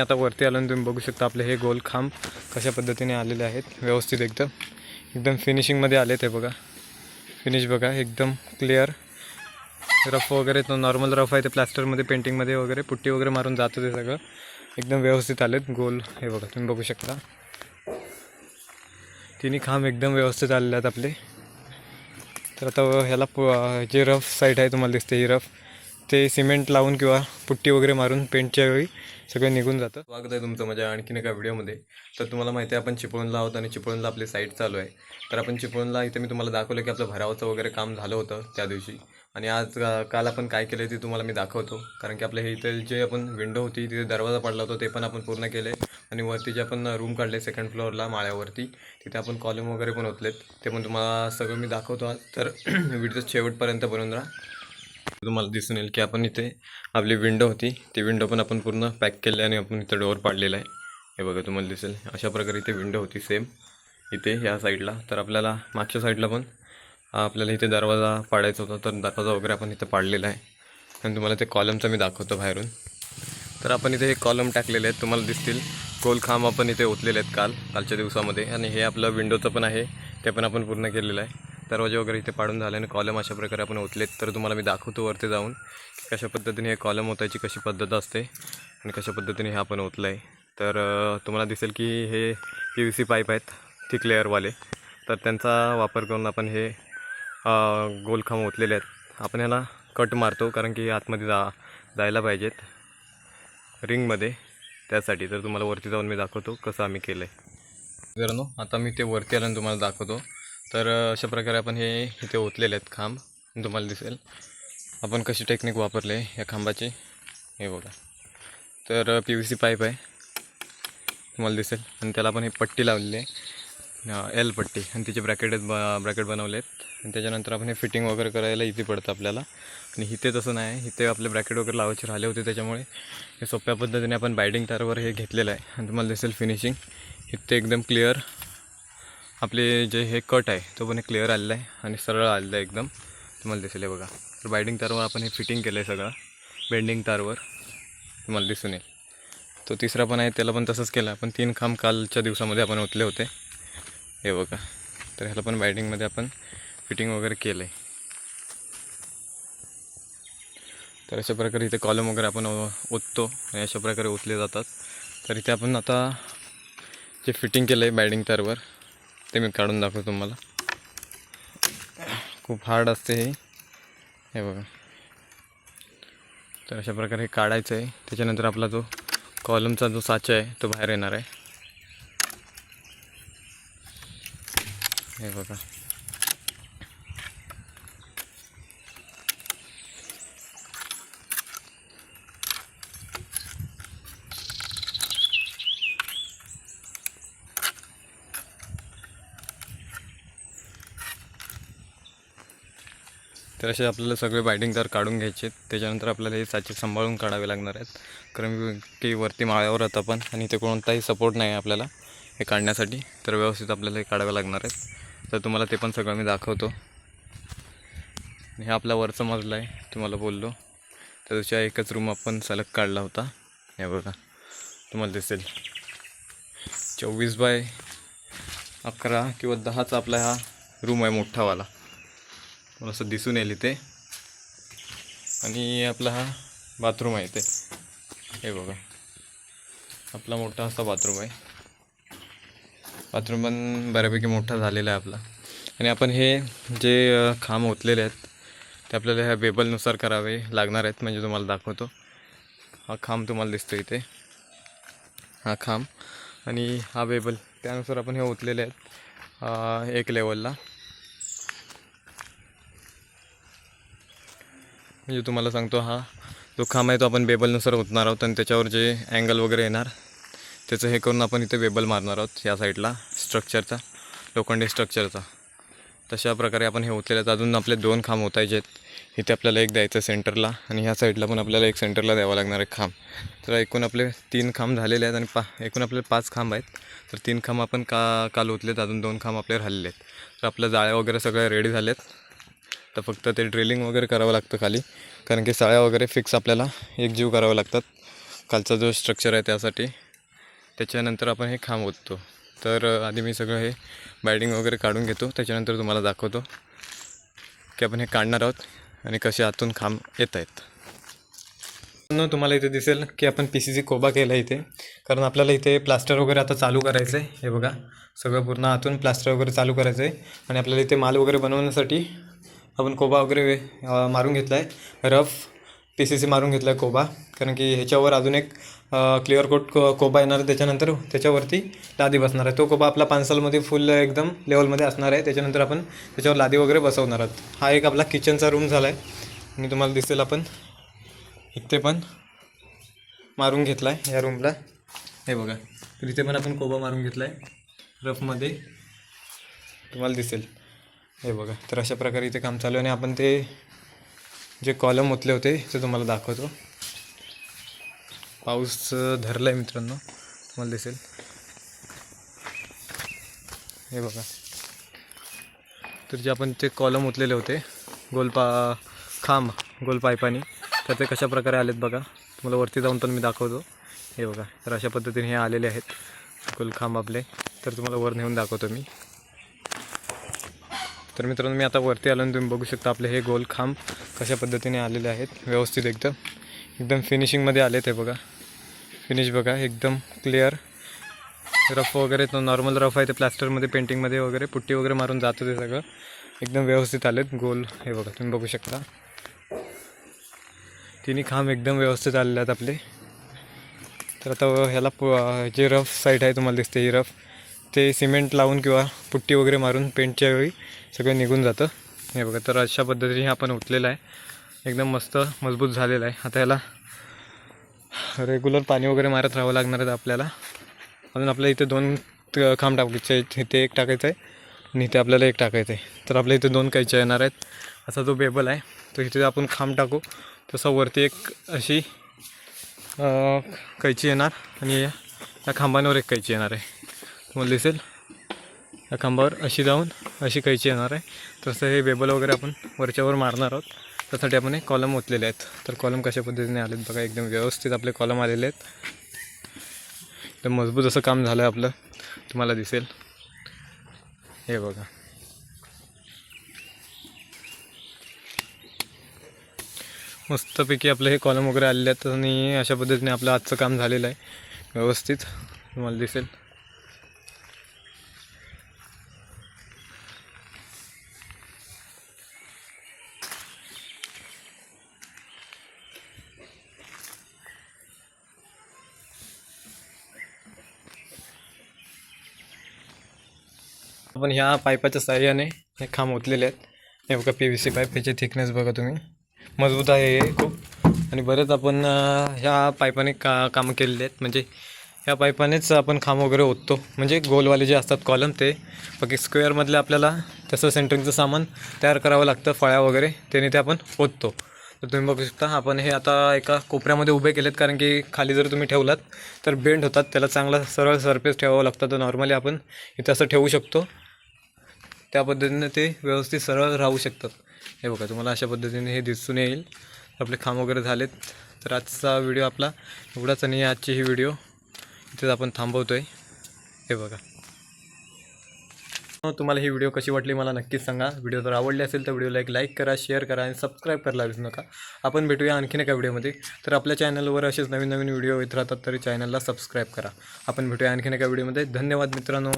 आता वरती आलो तुम्ही बघू शकता आपले हे गोल खांब कशा पद्धतीने आलेले आहेत. व्यवस्थित एकदम एकदम फिनिशिंगमध्ये आले ते बघा. फिनिश बघा एकदम क्लिअर रफ वगैरे तो नॉर्मल रफ आहे ते प्लास्टरमध्ये पेंटिंगमध्ये वगैरे पुट्टी वगैरे मारून जातं ते सगळं. एकदम व्यवस्थित आलेत गोल हे बघा तुम्ही बघू शकता. तिन्ही खांब एकदम व्यवस्थित आलेले आहेत आपले. तर आता ह्याला जे रफ साईड आहे तुम्हाला दिसते ही रफ ते सिमेंट लावून किंवा पुट्टी वगैरे मारून पेंटच्या वेळी सगळं निघून जातं. स्वागत आहे तुमचं माझ्या आणखीन एका व्हिडिओमध्ये तर तुम्हाला माहिती आहे आपण चिपळूणला आहोत आणि चिपळूणला आपली साईट चालू आहे. तर आपण चिपळूणला इथे मी तुम्हाला दाखवलं की आपलं भरावाचं वगैरे काम झालं होतं त्या दिवशी. आणि आज काल आपण काय केलं ते तुम्हाला मी दाखवतो. कारण की आपल्या हे इथे जे आपण विंडो होती तिथे दरवाजा पडला होता ते पण आपण पूर्ण केले आणि वरती जे आपण रूम काढले सेकंड फ्लोअरला माळ्यावरती तिथे आपण कॉलम वगैरे पण होतलेत ते पण तुम्हाला सगळं मी दाखवतो आज. तर व्हिडिओ शेवटपर्यंत बनवून राहा. तुम्हाला दिसून येईल की आपण इथे आपली विंडो होती. ती विंडो पण आपण पूर्ण पॅक केली आणि आपण इथं डोअर पाडलेला आहे. हे बघा तुम्हाला दिसेल. अशा प्रकारे इथे विंडो होती सेम इथे ह्या साईडला तर आपल्याला मागच्या साईडला पण आपल्याला इथे दरवाजा पाडायचा होता. तर दरवाजा वगैरे आपण इथं पाडलेला आहे. आणि तुम्हाला ते कॉलमचं मी दाखवतो बाहेरून. तर आपण इथे हे कॉलम टाकलेले आहेत. तुम्हाला दिसतील कोलखांब आपण इथे ओतलेले आहेत काल कालच्या दिवसामध्ये. आणि हे आपलं विंडोचं पण आहे. ते पण आपण पूर्ण केलेलं आहे. दरवाजे वगैरे इथे पाडून झाले आणि कॉलम अशा प्रकारे आपण ओतलेत. तर तुम्हाला मी दाखवतो वरती जाऊन की कशा पद्धतीने हे कॉलम ओतायची कशी पद्धत असते आणि कशा पद्धतीने हे आपण ओतलं आहे तर तुम्हाला दिसेल की हे पी व्ही सी पाईप आहेत थिक लेअरवाले तर त्यांचा वापर करून आपण हे गोलखांब ओतलेले आहेत. आपण ह्याला कट मारतो कारण की आतमध्ये जा जायला पाहिजेत रिंगमध्ये त्यासाठी तर तुम्हाला वरती जाऊन मी दाखवतो कसं आम्ही केलं आहे मित्रांनो आता मी ते वरती आल्यानं तुम्हाला दाखवतो. तर अशा प्रकारे आपण हे इथे ओतलेले आहेत खांब. तुम्हाला दिसेल. आपण कशी टेक्निक वापरले या खांबाची हे बघा. तर पी व्ही सी पाईप आहे. तुम्हाला दिसेल. आणि त्याला आपण ही पट्टी लावलेली आहे. एल पट्टी. आणि तिचे ब्रॅकेट ब ब्रॅकेट बनवले आहेत आणि त्याच्यानंतर आपण हे फिटिंग वगैरे करायला इझी पडतं आपल्याला. आणि इथे तसं नाही. इथे आपले ब्रॅकेट वगैरे लावायचे राहिले होते त्याच्यामुळे हे सोप्या पद्धतीने आपण बायडिंग तारवर हे घेतलेलं आहे. आणि तुम्हाला दिसेल फिनिशिंग इथे एकदम क्लिअर आपले जे हे कट आहे तो पण क्लिअर आलेला आहे आणि सरळ आलेला आहे एकदम. तुम्हाला दिसेल हे बघा. तर बायडिंग तारवर आपण हे फिटिंग केलं आहे सगळं. बेंडिंग तारवर. तुम्हाला दिसून येईल. तो तिसरा पण आहे त्याला पण तसंच केलं. आपण तीन खांब कालच्या दिवसामध्ये आपण ओतले होते. हे बघा. तर ह्याला पण बायडिंगमध्ये आपण फिटिंग वगैरे केलं आहे तर अशा प्रकारे इथे कॉलम वगैरे आपण ओ- ओततो आणि अशा प्रकारे ओतले जातात. तर इथे आपण आता जे फिटिंग केलं आहे बॅडिंग तारवर ते मी काढून दाखवतो तुम्हाला. खूप हार्ड असते हे. हे बघा. तर अशा प्रकारे हे काढायचं आहे. त्याच्यानंतर आपला जो कॉलमचा जो साचा आहे तो बाहेर येणार आहे. हे बघा. तर असे आपल्याला सगळे बायडिंग तार काढून घ्यायचे आहेत. त्याच्यानंतर आपल्याला हे साचे सांभाळून काढावे लागणार आहेत. कारण की वरती माळ्यावर आहोत आपण आणि ते कोणताही सपोर्ट नाही आहे आपल्याला हे काढण्यासाठी. तर व्यवस्थित आपल्याला हे काढावे लागणार आहेत. तर तुम्हाला ते पण सगळं मी दाखवतो. हे आपला वरचा मजला आहे तुम्हाला बोललो. तर त्याच्या एकच रूम आपण सलग काढला होता. हे बघा तुम्हाला दिसेल. चोवीस बाय अकरा किंवा दहाचा आपला हा रूम आहे मोठावाला. मला असं दिसून येईल इथे. आणि आपला हा बाथरूम आहे इथे. हे बघा. आपला मोठा असा बाथरूम आहे. बाथरूम पण बऱ्यापैकी मोठा झालेला आहे आपला. आणि आपण हे जे खांब ओतलेले आहेत ते आपल्याला ह्या बेबलनुसार करावे लागणार आहेत म्हणजे तुम्हाला दाखवतो. हा खांब तुम्हाला दिसतो इथे. हा खांब. आणि हा बेबल त्यानुसार आपण हे ओतलेले आहेत एक लेवलला म्हणजे तुम्हाला सांगतो हा जो खांब आहे तो आपण बेबलनुसार ओतणार आहोत आणि त्याच्यावर जे अँगल वगैरे येणार त्याचं हे करून आपण इथे बेबल मारणार आहोत या साईडला स्ट्रक्चरचा लोखंडी स्ट्रक्चरचा तशा प्रकारे आपण हे ओतलेले आहेत. अजून आपले दोन खांब ओतायचे आहेत. इथे आपल्याला एक द्यायचं सेंटरला आणि ह्या साईडला पण आपल्याला एक सेंटरला द्यावा लागणार आहे खांब. तर एकूण आपले तीन खांब झालेले आहेत आणि पा एकूण आपले पाच खांब आहेत. तर तीन खांब आपण का काल ओतलेत. अजून दोन खांब आपले राहिलेले आहेत. तर आपल्या जाळ्या वगैरे सगळ्या रेडी झालेत. तर फक्त ते ड्रिलिंग वगैरे करावं लागतं खाली. कारण की साळ्या वगैरे फिक्स आपल्याला एक जीव करावं लागतात. खालचा जो स्ट्रक्चर आहे त्यासाठी. त्याच्यानंतर आपण हे खांब ओततो. तर आधी मी सगळं हे बायडिंग वगैरे काढून घेतो. त्याच्यानंतर तुम्हाला दाखवतो की आपण हे काढणार आहोत आणि कसे आतून खांब येत आहेत. न तुम्हाला इथे दिसेल की आपण पी सी सी कोबा केला इथे. कारण आपल्याला इथे प्लास्टर वगैरे आता चालू करायचं आहे हे बघा. सगळं पूर्ण आतून प्लास्टर वगैरे चालू करायचं आहे आणि आपल्याला इथे माल वगैरे बनवण्यासाठी आपण कोबा वगैरे मारून घेतला आहे रफ पी सी सी मारून घेतला आहे कोबा. कारण की ह्याच्यावर अजून एक क्लिअर कोट को कोबा येणार आहे त्याच्यानंतर त्याच्यावरती लादी बसणार आहे. तो कोबा आपला पानसालमध्ये फुल एकदम लेवलमध्ये असणार आहे. त्याच्यानंतर आपण त्याच्यावर लादी वगैरे बसवणार आहोत. हा एक आपला किचनचा रूम झाला आहे आणि तुम्हाला दिसेल आपण इथे पण मारून घेतला आहे या रूमला हे बघा. तर इथे पण आपण कोबा मारून घेतला आहे रफमध्ये. तुम्हाला दिसेल. हे बघा तर अशा प्रकारे इथे काम चालू आहे आणि आपण ते जे कॉलम ओतले होते ते तुम्हाला दाखवतो. पाऊस धरला आहे मित्रांनो तुम्हाला दिसेल. हे बघा. तर जे आपण ते कॉलम ओतलेले होते गोल पा खांब गोल पायपानी तर ते कशा प्रकारे आलेत बघा. तुम्हाला वरती जाऊन पण मी दाखवतो. हे बघा तर अशा पद्धतीने हे आलेले आहेत. गोलखांब आपले. तर तुम्हाला वर नेऊन दाखवतो मी. तर मित्रांनो मी आता वरती आलो आणि तुम्ही बघू शकता आपले हे गोल खांब कशा पद्धतीने आलेले आहेत. व्यवस्थित एकदम एकदम फिनिशिंगमध्ये आले ते बघा. फिनिश बघा एकदम क्लिअर रफ वगैरे तो नॉर्मल रफ आहे ते प्लास्टरमध्ये पेंटिंगमध्ये वगैरे पुट्टी वगैरे मारून जातं ते सगळं. एकदम व्यवस्थित आलेत गोल हे बघा तुम्ही बघू शकता. तिन्ही खांब एकदम व्यवस्थित आलेले आहेत आपले. तर आता ह्याला जे रफ साईड आहे तुम्हाला दिसते ही रफ ते सिमेंट लावून किंवा पुट्टी वगैरे मारून पेंटच्या वेळी सगळं निघून जातं. हे बघा तर अशा पद्धतीने आपण उठलेलं आहे. एकदम मस्त मजबूत झालेलं आहे. आता याला रेग्युलर पाणी वगैरे मारत राहावं लागणार आहे आपल्याला. अजून आपल्या इथे दोन खांब टाकायचे आहेत. इथे एक टाकायचं आहे आणि इथे आपल्याला एक टाकायचं आहे. तर आपल्या इथे दोन कैच्या येणार आहेत. असा जो बेबल आहे तो इथे आपण खांब टाकू. तसा वरती एक अशी कैची येणार आणि या खांबांवर एक कैची येणार आहे. तुम्हाला दिसेल. या खांबावर अशी जाऊन अशी कैची येणार आहे. तसं हे बेबल वगैरे आपण वरच्यावर मारणार आहोत. त्यासाठी आपण हे कॉलम ओतलेले आहेत. तर कॉलम कशा पद्धतीने आलेत बघा एकदम व्यवस्थित आपले कॉलम आलेले आहेत. एकदम मजबूत असं काम झालं आहे आपलं. तुम्हाला दिसेल. हे बघा. मस्तपैकी आपलं हे कॉलम वगैरे आलेले आहेत आणि अशा पद्धतीने आपलं आजचं काम झालेलं आहे. व्यवस्थित. तुम्हाला दिसेल. आपण ह्या पाईपाच्या साह्याने हे खांब ओतलेले आहेत. नेमकं पी व्ही सी पाईप ह्याची थिकनेस बघा तुम्ही. मजबूत आहे हे खूप. आणि बरेच आपण ह्या पाईपाने का कामं केलेली आहेत. म्हणजे ह्या पाईपानेच आपण खांब वगैरे ओततो. म्हणजे गोलवाले जे असतात कॉलम ते. बाकी स्क्वेअरमधले आपल्याला तसं सेंटरिंगचं सामान तयार करावं लागतं फळ्या वगैरे. त्याने ते आपण ओततो. तर तुम्ही बघू शकता आपण हे आता एका कोपऱ्यामध्ये उभे केलेत. कारण की खाली जर तुम्ही ठेवलात तर बेंड होतात. त्याला चांगला सरळ सरफेस ठेवावं लागतं. तर नॉर्मली आपण इथं असं ठेवू शकतो. त्या पद्धतीने ते व्यवस्थित सरळ राहू शकतात. हे बघा तुम्हाला अशा पद्धतीने हे दिसून येईल. आपले खांब वगैरे झालेत. तर आजचा व्हिडिओ आपला एवढाच आणि आजची ही व्हिडिओ इथेच आपण थांबवतो आहे हे बघा. हो, तुम्हाला ही व्हिडिओ कशी वाटली मला नक्कीच सांगा. व्हिडिओ जर आवडली असेल तर व्हिडिओला एक लाईक करा शेअर करा आणि सबस्क्राईब करायला विसरू नका. आपण भेटूया आणखीन एका व्हिडिओमध्ये. तर आपल्या चॅनलवर असेच नवीन नवीन व्हिडिओ येत राहतात तरी चॅनलला सबस्क्राईब करा. आपण भेटूया आणखीन एका व्हिडिओमध्ये. धन्यवाद मित्रांनो.